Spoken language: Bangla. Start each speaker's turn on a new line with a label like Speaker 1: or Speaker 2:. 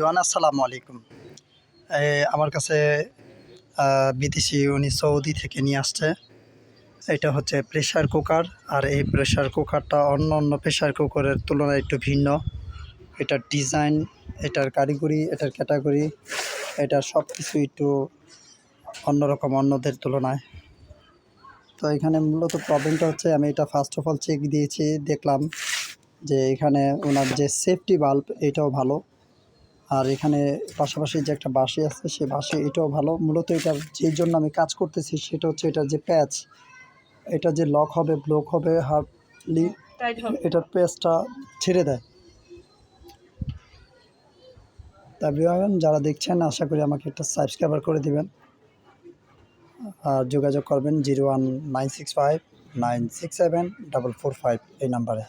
Speaker 1: ইওয়ান আসসালামু আলাইকুম। আমার কাছে বিদেশি উনি সৌদি থেকে নিয়ে আসছে। এটা হচ্ছে প্রেশার কুকার, আর এই প্রেশার কুকারটা অন্য অন্য প্রেশার কুকারের তুলনায় একটু ভিন্ন। এটার ডিজাইন, এটার কারিগরি, এটার ক্যাটাগরি এটার সব কিছু একটু অন্যরকম, অন্যদের তুলনায়। তো এখানে মূলত প্রবলেমটা হচ্ছে, আমি এটা ফার্স্ট অফ অল চেক দিয়েছি, দেখলাম যে এখানে ওনার যে সেফটি বাল্ব এটাও ভালো। আর এখানে পাশাপাশি যে একটা বাঁশি আছে সেই বাঁশি এটাও ভালো। মূলত এটার যেই জন্য আমি কাজ করতেছি সেটা হচ্ছে এটার যে প্যাচ এটা যে লক হবে ব্লক হবে হার্ডলি এটার প্যাচটা ছেড়ে দেয়। তা বিভাগন যারা দেখছেন আশা করি আমাকে একটা সাবস্ক্রাইবার করে দিবেন। আর যোগাযোগ করবেন zero one nine six five nine six seven double four five এই নাম্বারে।